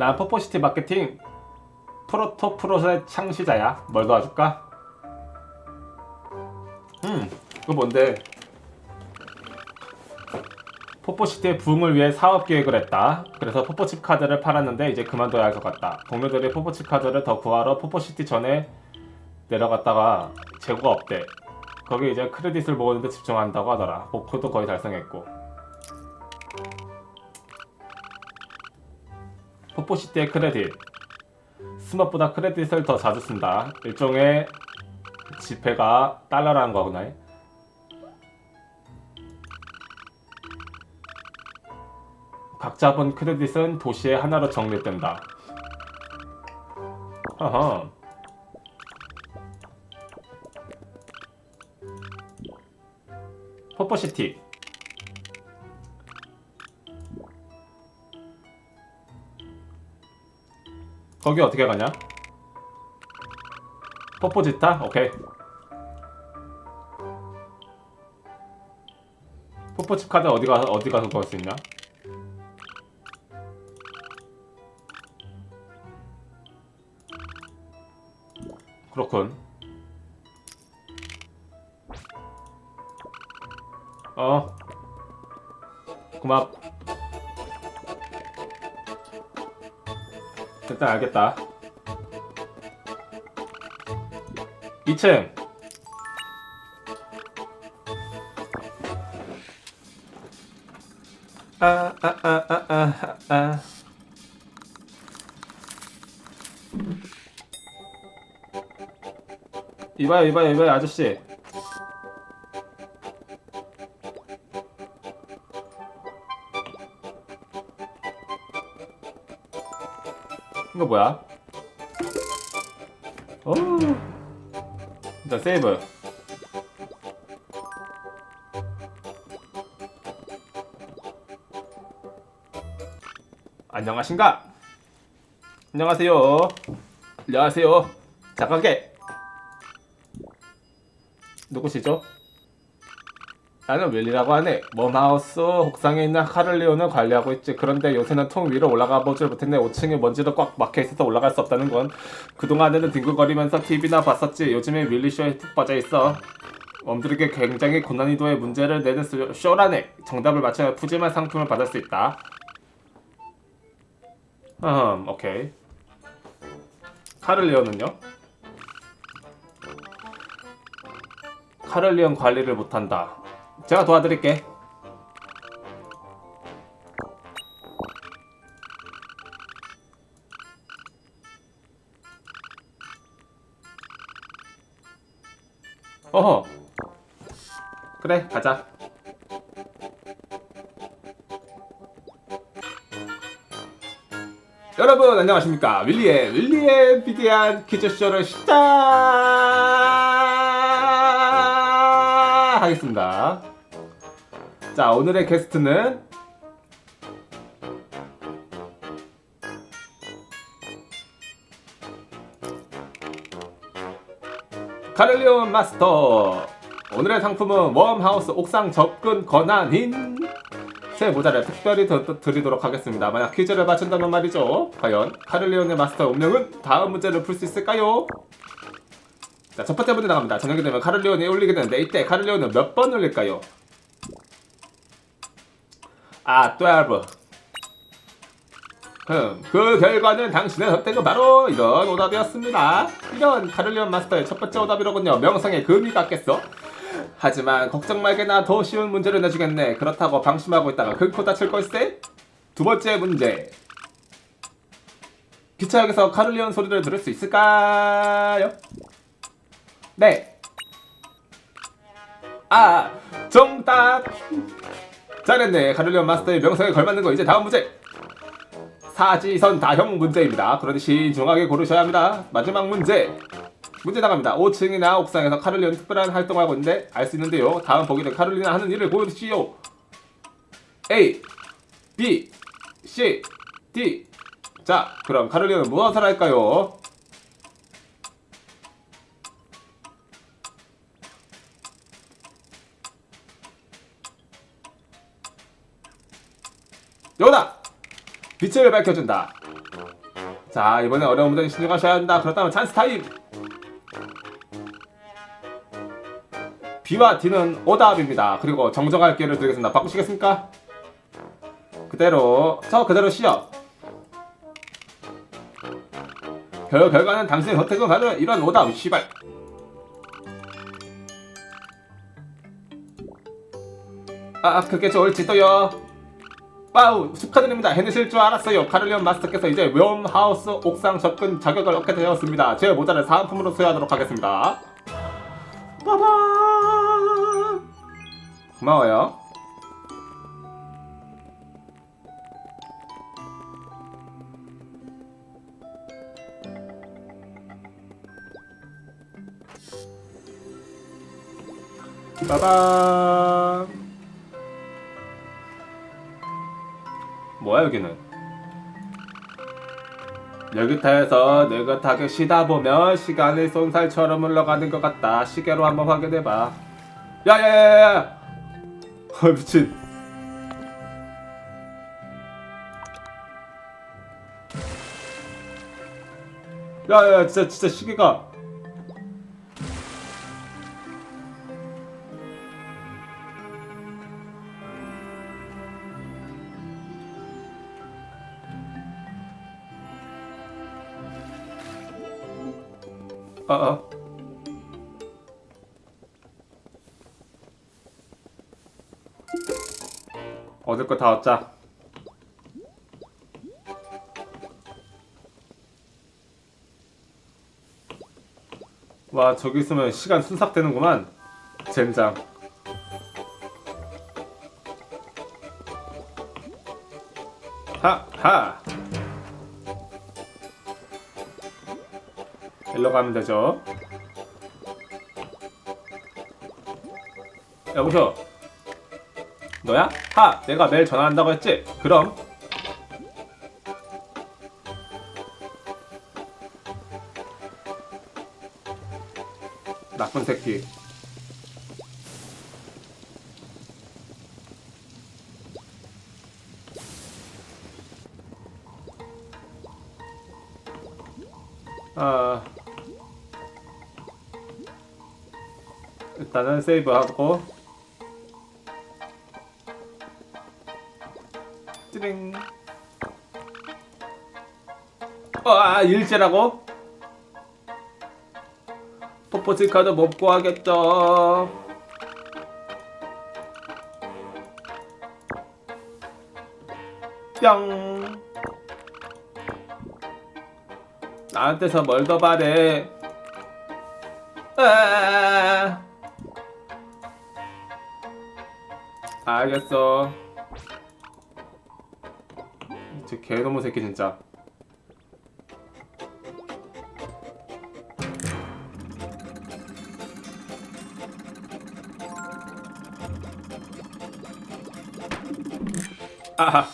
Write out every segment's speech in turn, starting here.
난 포포시티 마케팅 프로토 프로의 창시자야. 뭘 도와줄까? 음, 그거 뭔데? 포포시티의 부흥을 위해 사업 계획을 했다. 그래서 포포칩 카드를 팔았는데 이제 그만둬야 할 것 같다. 동료들이 포포칩 카드를 더 구하러 포포시티 전에 내려갔다가 재고가 없대. 거기 이제 크레딧을 모으는데 집중한다고 하더라. 목표도 거의 달성했고. 포포시티의 크레딧. 스마트보다 크레딧을 더 자주 쓴다. 일종의 지폐가 달러라는 거구나. 각자 본 크레딧은 도시의 하나로 정리된다. 어허. 포포시티. 거기 어떻게 가냐? 포포지타? 오케이. 포포칩 카드 어디 가서 어디 가서 구할 수 있냐? 그렇군. 어. 고맙. 일단 알겠다. 2층. 아, 아, 아, 아, 아, 아. 이봐요, 이봐요, 이봐요, 아저씨. 이거 뭐야? 오. 일단 세이브. 안녕하신가? 안녕하세요. 안녕하세요. 잠깐게. 누구시죠? 나는 윌리라고 하네. 멈하우스 옥상에 있는 카를리온을 관리하고 있지. 그런데 요새는 통 위로 올라가 보질 못했네. 5층에 먼지도 꽉 막혀 있어서 올라갈 수 없다는 건. 그동안에는 뒹굴거리면서 TV나 봤었지. 요즘에 윌리 쇼에 푹 빠져 있어. 엄들에게 굉장히 고난이도의 문제를 내는 쇼- 쇼라네. 정답을 맞춰야 푸짐한 상품을 받을 수 있다. 음, 오케이. 카를리온은요? 카를리온 관리를 못한다. 제가 도와드릴게. 어허. 그래, 가자. 여러분 안녕하십니까 윌리의 윌리의 비대한 퀴즈쇼를 시작하겠습니다 자 오늘의 게스트는 카를리온 마스터 오늘의 상품은 웜하우스 옥상 접근 권한인 새 모자를 특별히 더, 더 드리도록 하겠습니다. 만약 퀴즈를 맞춘다면 말이죠. 과연 카를리온의 마스터 운명은 다음 문제를 풀 수 있을까요? 자, 첫 번째 문제 나갑니다. 저녁이 되면 카를리온이 올리게 되는데 이때 카를리온은 몇번 올릴까요? 아, 12. 흠, 그 결과는 당신의 선택은 바로 이런 오답이었습니다. 이런 카를리온 마스터의 첫 번째 오답이로군요. 명성의 금이 같겠어? 하지만 걱정 말게나 더 쉬운 문제를 내주겠네. 그렇다고 방심하고 있다가 긁고 다칠 걸세? 두 번째 문제. 기차역에서 카를리온 소리를 들을 수 있을까요? 네. 아, 정답. 잘했네. 카를리온 마스터의 명성에 걸맞는 거 이제 다음 문제. 사지선 다형 문제입니다. 그러니 신중하게 고르셔야 합니다. 마지막 문제. 문제 나갑니다. 5층이나 옥상에서 카를리온 특별한 활동을 하고 있는데 알 수 있는데요. 다음 보기는 카를리나 하는 일을 고르시오. A, B, C, D. 자, 그럼 카를리온은 무엇을 할까요? 요다! 빛을 밝혀준다. 자 이번에 어려운 문제 신중하셔야 한다. 그렇다면 찬스 타임! B와 D는 오답입니다. 그리고 정정할 기회를 드리겠습니다. 바꾸시겠습니까? 그대로 저 그대로 C요 결, 결과는 당신의 선택은 바로 이런 오답 씨발. 아 그게 좋을지 또요 와우 축하드립니다. 해내실 줄 알았어요. 카를리온 마스터께서 이제 웨엄하우스 옥상 접근 자격을 얻게 되었습니다. 제 모자를 사은품으로 소유하도록 하겠습니다. 빠밤! 고마워요. 빠밤 뭐야 여기는? 열기타에서 느긋하게 쉬다 보면 시간이 쏜살처럼 흘러가는 것 같다. 시계로 한번 확인해봐. 야야야야야! 아 미친. 야야 진짜 진짜 시계가 어, 어. 얻을 거 다 얻자. 와, 저기 있으면 시간 순삭되는구만. 젠장. 하, 하. 일로 가면 되죠. 여보세요. 너야? 하, 내가 매일 전화한다고 했지? 그럼. 나쁜 새끼. 아. 일단은 세이브하고. 띠링. 어, 아 일제라고? 포포지 카드 못 구하겠죠. 뿅. 나한테서 뭘 더 바래? 아 알겠어. 저 개놈의 새끼 진짜. 아하.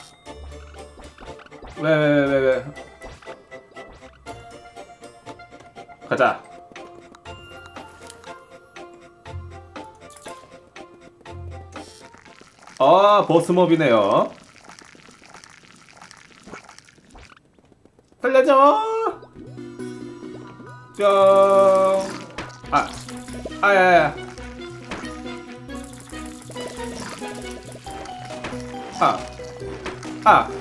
왜 왜 왜 왜 왜? 가자. 아, 보스몹이네요. 살려줘! 뿅! 아, 아, 야, 야. 아, 아.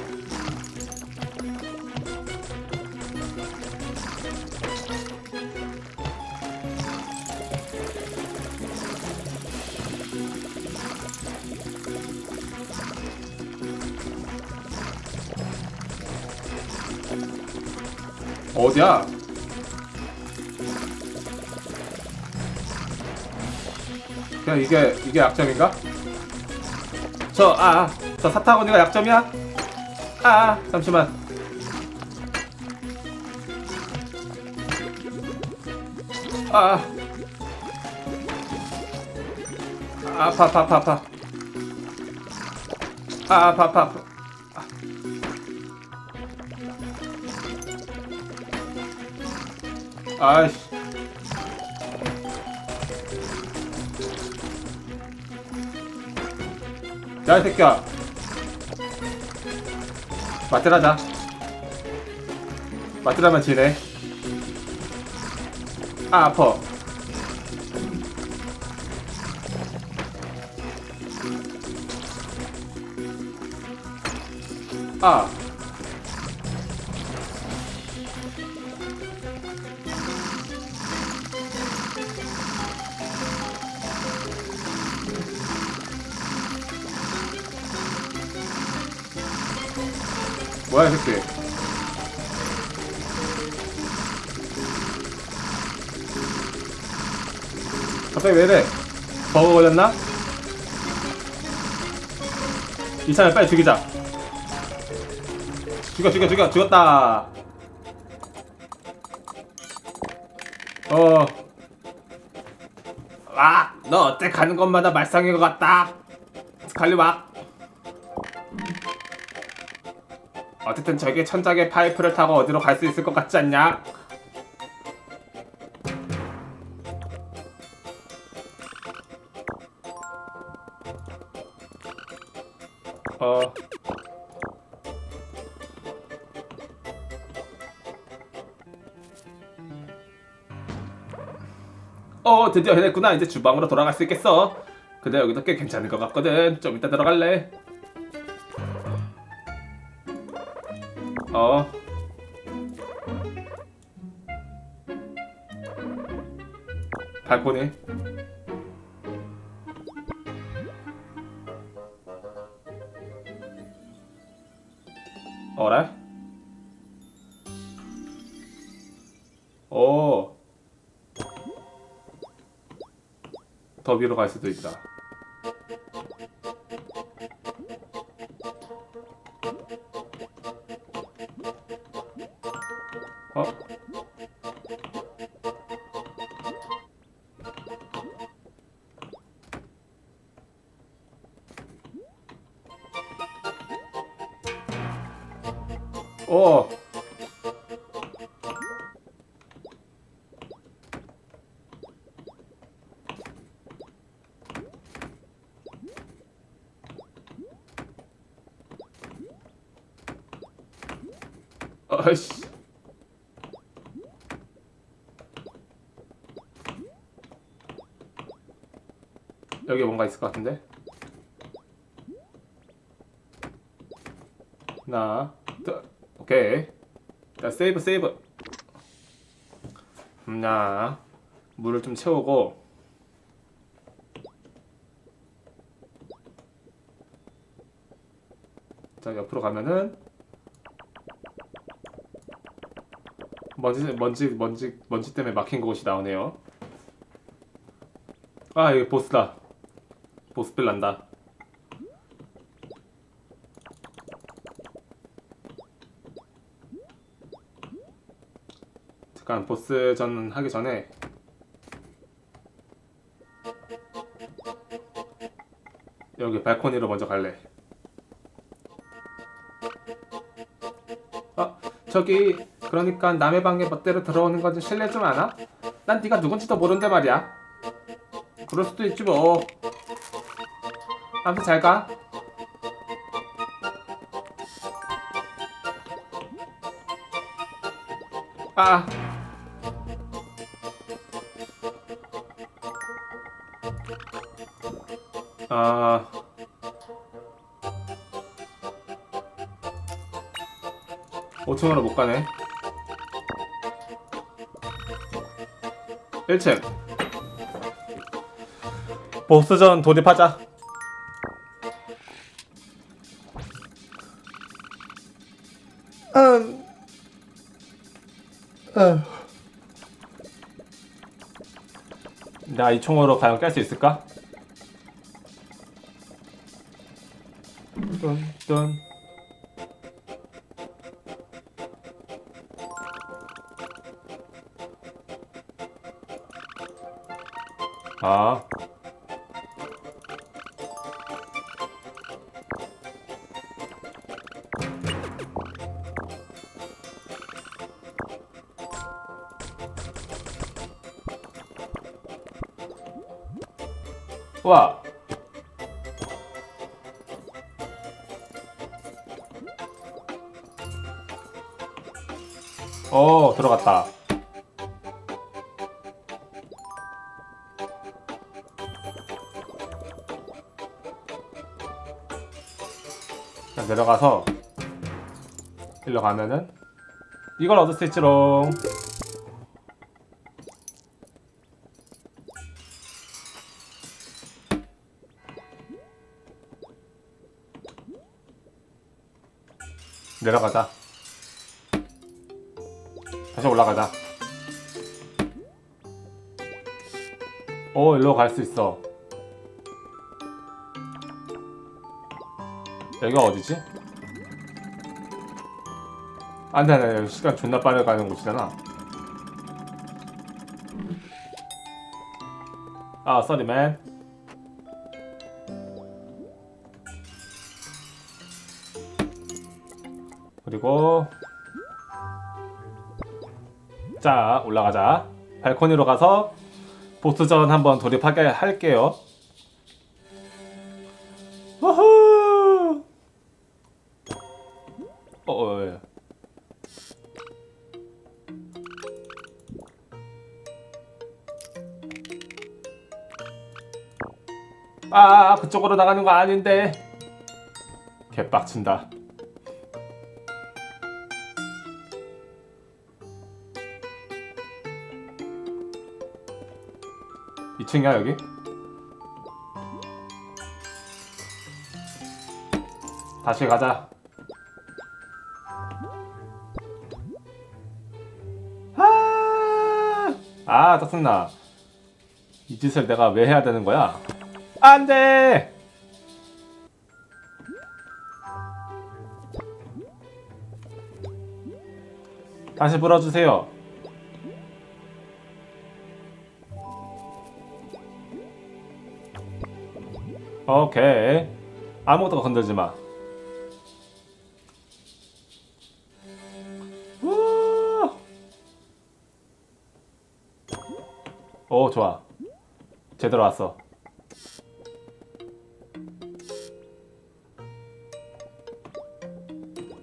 어디야? 그냥 이게 이게 약점인가? 저 아, 아, 저 사타구니가 약점이야? 아, 아 잠시만. 아, 아, 아파, 아파, 아파. 아, 아파, 아파, 아이씨. 야, 이 새끼야. 맞대라자. 맞으라면 지네. 아, 아파. 아. 뭐야, 이 새끼. 갑자기 왜 이래? 버거 걸렸나? 이찬을 빨리 죽이자. 죽여, 죽여, 죽여, 죽였다. 어. 와, 너 어때 가는 곳마다 말썽인 것 같다. 스칼리 와. 어쨌든 저게 천장의 파이프를 타고 어디로 갈 수 있을 것 같지 않냐? 어. 어, 드디어 해냈구나. 이제 주방으로 돌아갈 수 있겠어. 근데 여기도 꽤 괜찮은 것 같거든. 좀 이따 들어갈래. 어. 발코니. 어래? 오. 더 위로 갈 수도 있다. 오. 아이씨. 여기 뭔가 있을 것 같은데? 둘, 오케이. 자, 세이브, 세이브. 음, 자, 물을 좀 채우고. 자, 옆으로 가면은 먼지, 먼지, 먼지, 먼지 때문에 막힌 곳이 나오네요. 아, 이거 보스다. 보스빌 난다. 잠깐 보스전 하기 전에 여기 발코니로 먼저 갈래. 어, 저기 그러니까 남의 방에 멋대로 들어오는 건좀 실례 좀 않아? 난 네가 누군지도 모르는데 말이야. 그럴 수도 있지 뭐. 아무튼 잘 가. 아. 아. 오층으로 못 가네. 1층. 보스전 돌입하자. 음. 나이 총으로 과연 깰 수 있을까? 뚠뚠 어 들어갔다. 자, 내려가서 일로 가면은 이걸 얻을 수 있지롱. 내려가자 다시 올라가자. 오 일로 갈 수 있어. 여기가 어디지? 안돼 안돼 여기 시간 존나 빨리 가는 곳이잖아. 아 쏘리맨 그리고 자 올라가자 발코니로 가서 보스전 한번 돌입하게 할게요 우후 어, 어, 예. 아, 그쪽으로 나가는 거 아닌데. 개빡친다. 이층이야 여기? 다시 가자. 아, 아 짜증나. 이 짓을 내가 왜 해야 되는 거야? 안 돼! 다시 불어주세요. 오케이. 아무것도 건들지 마. 우! 오, 좋아. 제대로 왔어.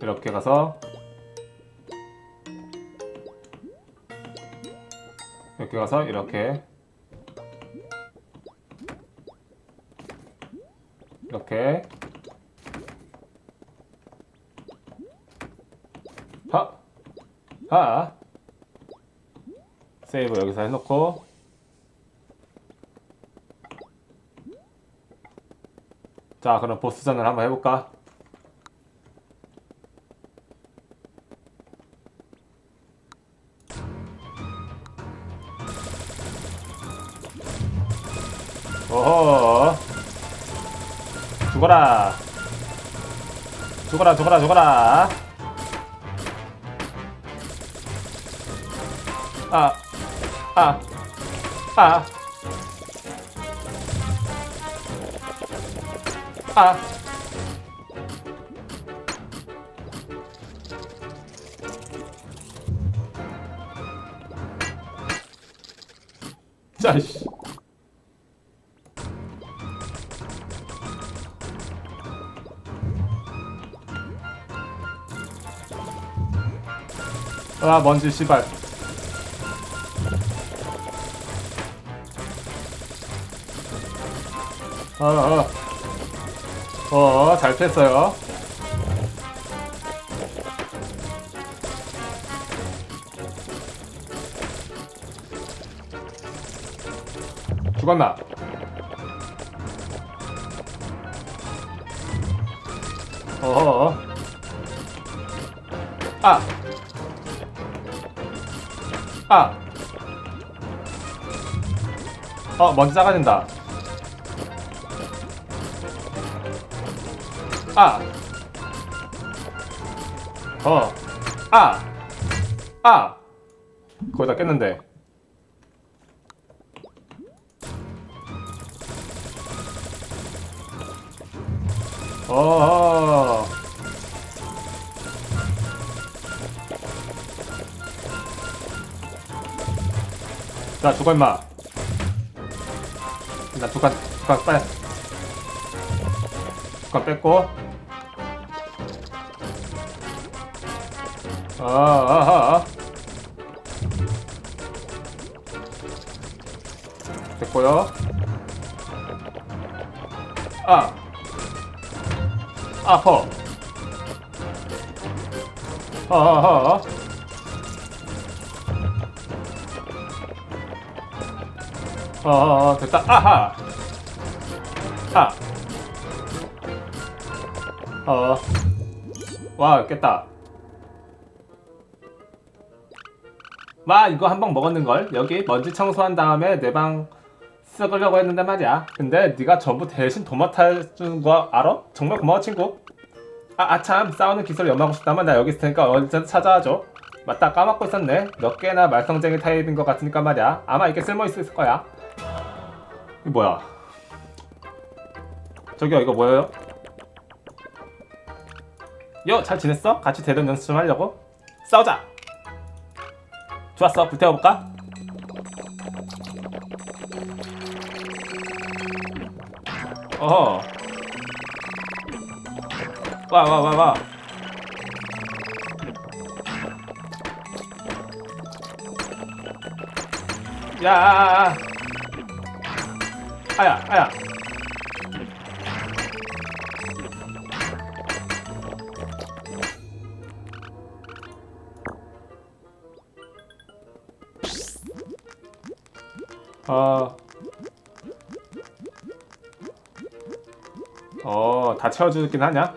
이렇게 가서 이렇게 가서 이렇게 이렇게 하! 하! 세이브 여기서 해놓고 자 그럼 보스전을 한번 해볼까? 죽어라 죽어라 죽어라 죽어라 아, 아, 아, 아. 짜씨. 아 먼지 씨발. 어, 어. 어, 잘 뺐어요. 죽었나? 어허. 아! 아! 어, 먼지 작아진다. 아! 어! 아! 아! 거의 다 깼는데. 야 죽어 마. 나 두칸 두칸 빼. 두칸 뺐고. 아아아 됐고요. 아. 아퍼. 아아아. 어, 됐다. 아하. 아. 어. 와, 깼다. 마, 이거 한 방 먹었는걸? 여기 먼지 청소한 다음에 내방 썩으려고 했는데 말이야. 근데 네가 전부 대신 도맡아준 거 알아? 정말 고마워, 친구. 아, 아참, 싸우는 기술 연마하고 싶다면 나 여기 있을 테니까 언제든 찾아와줘. 맞다, 까먹고 있었네. 몇 개나 말썽쟁이 타입인 것 같으니까 말이야. 아마 이게 쓸모 있을 거야. 이 뭐야? 저기요, 이거 뭐예요? 요, 잘 지냈어? 같이 대련 연습 좀 하려고? 싸우자! 좋았어, 불태워볼까? 어허. 와, 와, 와, 와. 야, 아, 아. 아 야, 아야. 어. 어, 다 채워주긴 하냐?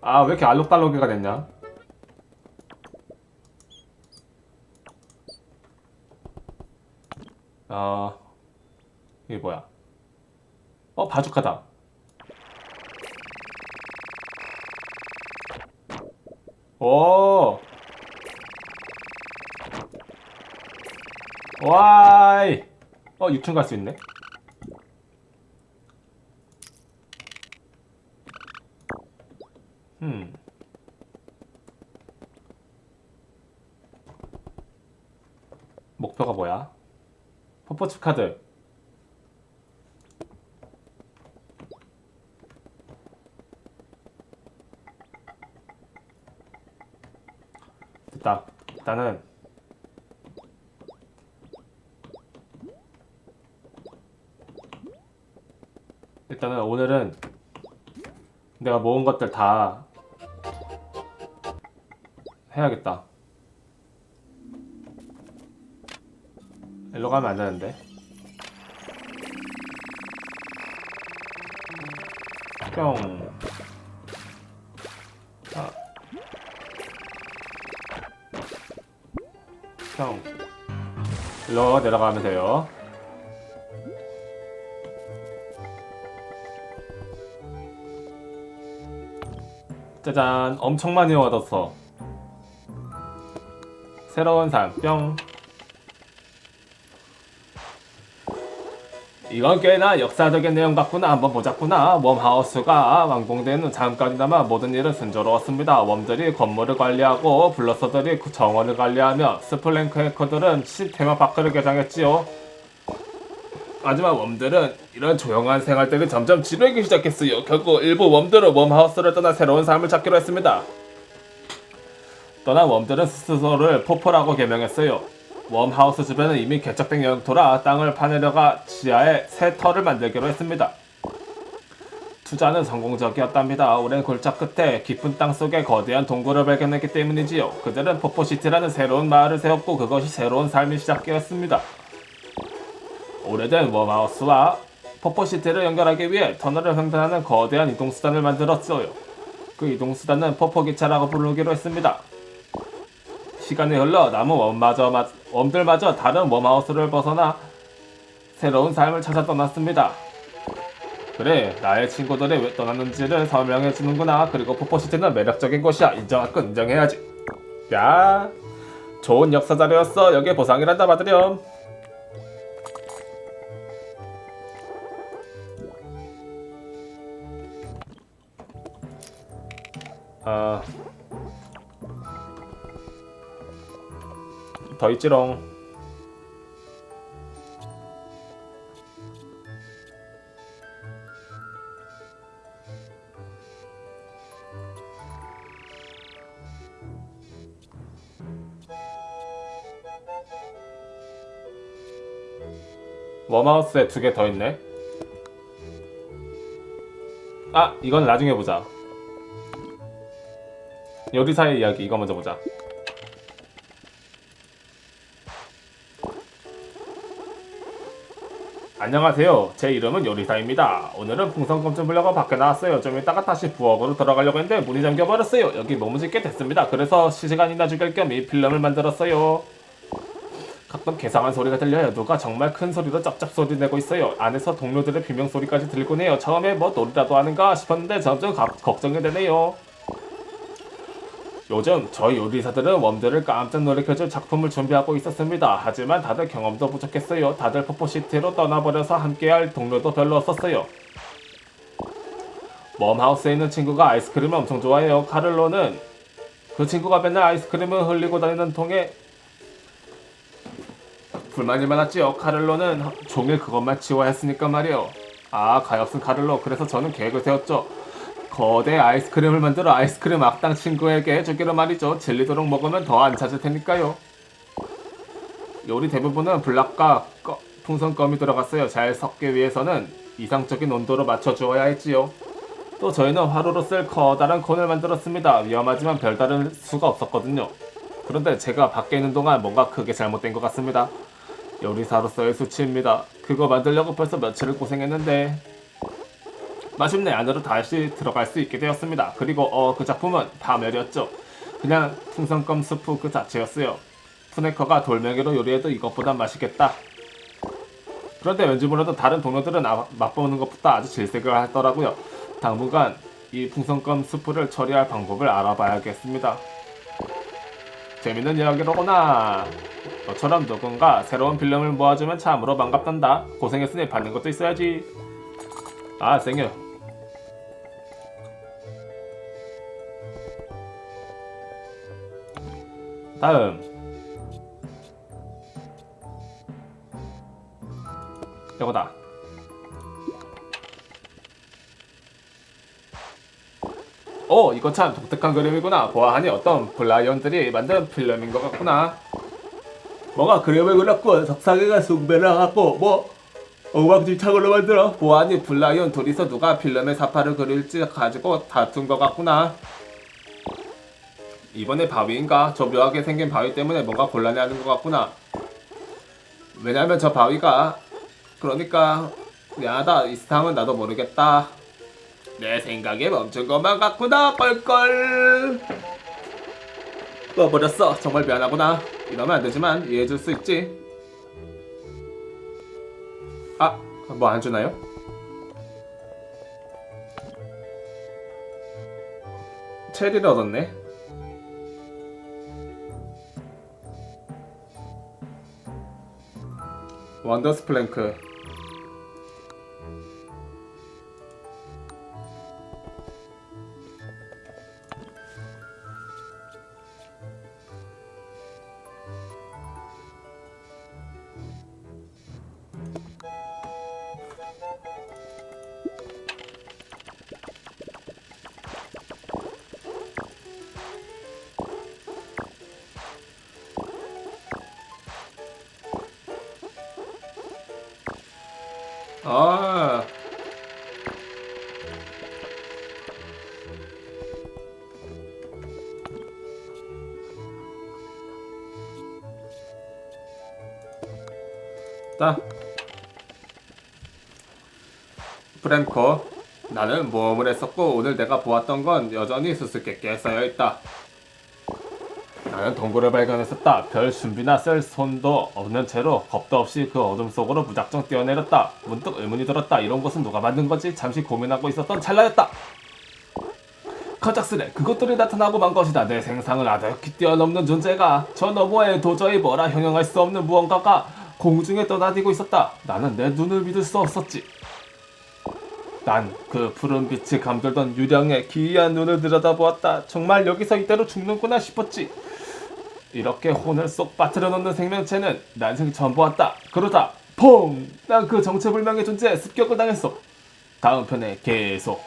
아, 왜 이렇게 알록달록이가 됐냐? 어, 이게 뭐야? 어, 바주카다. 오! 와이! 어, 6층 갈 수 있네. 음. 목표가 뭐야? 퍼포츠 카드. 됐다. 일단은 일단은 오늘은 내가 모은 것들 다 해야겠다. 일로 가면 안 되는데. 뿅. 뿅. 일로 내려가면 돼요. 짜잔 엄청 많이 얻었어 새로운 삶뿅 이건 꽤나 역사적인 내용 같구나 한번 보자꾸나 웜하우스가 완공되는 잠깐이나마 모든 일은 순조로웠습니다 웜들이 건물을 관리하고 블러서들이 그 정원을 관리하며 스플랭크 해커들은 시스테마 밖을 개장했지요 하지만 웜들은 이런 조용한 생활들이 점점 지루하기 시작했어요. 결국 일부 웜들은 웜하우스를 떠나 새로운 삶을 찾기로 했습니다. 떠난 웜들은 스스로를 포포라고 개명했어요. 웜하우스 주변은 이미 개척된 영토라 땅을 파내려가 지하에 새 터를 만들기로 했습니다. 투자는 성공적이었답니다. 오랜 골작 끝에 깊은 땅 속에 거대한 동굴을 발견했기 때문이지요. 그들은 포포시티라는 새로운 마을을 세웠고 그것이 새로운 삶이 시작되었습니다. 오래된 웜하우스와 포포시티를 연결하기 위해 터널을 횡단하는 거대한 이동수단을 만들었어요. 그 이동수단은 포포기차라고 부르기로 했습니다. 시간이 흘러 웜마저, 마- 웜들마저 다른 웜하우스를 벗어나 새로운 삶을 찾아 떠났습니다. 그래, 나의 친구들이 왜 떠났는지를 설명해 주는구나. 그리고 포포시티는 매력적인 곳이야. 인정할 건 인정해야지. 야, 좋은 역사 자료였어. 여기에 보상이란다 받으렴. 아. 더 있지롱. 워마우스에 두 개 더 있네. 아, 이건 나중에 보자. 요리사의 이야기 이거 먼저 보자. 안녕하세요. 제 이름은 요리사입니다. 오늘은 풍선껌 좀 보려고 밖에 나왔어요. 좀 이따가 다시 부엌으로 들어가려고 했는데 문이 잠겨버렸어요. 여기 머무질 게 됐습니다. 그래서 시간이나 죽일 겸 이 필름을 만들었어요. 가끔 개상한 소리가 들려요. 누가 정말 큰 소리로 짭짭 소리 내고 있어요. 안에서 동료들의 비명 소리까지 들리곤 해요. 처음에 뭐 놀이라도 하는가 싶었는데 점점 가- 걱정이 되네요. 요즘 저희 요리사들은 웜들을 깜짝 놀래켜줄 작품을 준비하고 있었습니다. 하지만 다들 경험도 부족했어요. 다들 포포시티로 떠나버려서 함께할 동료도 별로 없었어요. 웜하우스에 있는 친구가 아이스크림을 엄청 좋아해요. 카를로는 그 친구가 맨날 아이스크림을 흘리고 다니는 통에 불만이 많았지요. 카를로는 종일 그것만 치워야 했으니까 말이에요. 아, 가엾은 카를로. 그래서 저는 계획을 세웠죠. 거대 아이스크림을 만들어 아이스크림 악당 친구에게 주기로 말이죠. 질리도록 먹으면 더 안 찾을 테니까요. 요리 대부분은 블락과 꺼- 풍선껌이 들어갔어요. 잘 섞기 위해서는 이상적인 온도로 맞춰주어야 했지요. 또 저희는 화로로 쓸 커다란 콘을 만들었습니다. 위험하지만 별다른 수가 없었거든요. 그런데 제가 밖에 있는 동안 뭔가 크게 잘못된 것 같습니다. 요리사로서의 수치입니다. 그거 만들려고 벌써 며칠을 고생했는데 마침내 안으로 다시 들어갈 수 있게 되었습니다. 그리고 어 그 작품은 파멸이었죠. 그냥 풍선껌 스프 그 자체였어요. 푸네커가 돌멩이로 요리해도 이것보단 맛있겠다. 그런데 왠지 몰라도 다른 동료들은 아- 맛보는 것부터 아주 질색을 하더라고요. 당분간 이 풍선껌 스프를 처리할 방법을 알아봐야겠습니다. 재밌는 이야기로구나. 너처럼 누군가 새로운 필름을 모아주면 참으로 반갑단다. 고생했으니 받는 것도 있어야지. 아, 생겨. 다음. 이거다. 오, 이거 참 독특한 그림이구나. 보아하니 어떤 블라이언들이 만든 필름인 것 같구나. 뭐가 그림을 그렸고 석상에가 숭배를 하고 뭐 엉망진창으로 만들어 보아하니 블라이언 둘이서 누가 필름의 사파를 그릴지 가지고 다툰 것 같구나. 이번에 바위인가? 저 묘하게 생긴 바위 때문에 뭔가 곤란해하는 것 같구나. 왜냐면 저 바위가 그러니까 미안하다 이 세상은 나도 모르겠다. 내 생각에 멈춘 것만 같구나 뻘뻘. 꺼버렸어 정말 미안하구나. 이러면 안 되지만 이해해줄 수 있지. 아, 뭐 안 주나요? 체리를 얻었네. 원더스 플랭크. 자. 프랭커. 나는 모험을 했었고 오늘 내가 보았던 건 여전히 수수께끼에 쌓여 있다. 나는 동굴을 발견했었다. 별 준비나 쓸 손도 없는 채로 겁도 없이 그 어둠 속으로 무작정 뛰어내렸다. 문득 의문이 들었다. 이런 것은 누가 만든 거지? 잠시 고민하고 있었던 찰나였다. 커작스레 그것들이 나타나고 만 것이다. 내 생상을 아득히 뛰어넘는 존재가 저 너머에 도저히 뭐라 형용할 수 없는 무언가가 공중에 떠다니고 있었다. 나는 내 눈을 믿을 수 없었지. 난 그 푸른 빛이 감돌던 유령의 기이한 눈을 들여다보았다. 정말 여기서 이대로 죽는구나 싶었지. 이렇게 혼을 쏙 빠뜨려 놓는 생명체는 난생 처음 보았다. 그러다 퐁! 난 그 정체불명의 존재에 습격을 당했어. 다음 편에 계속.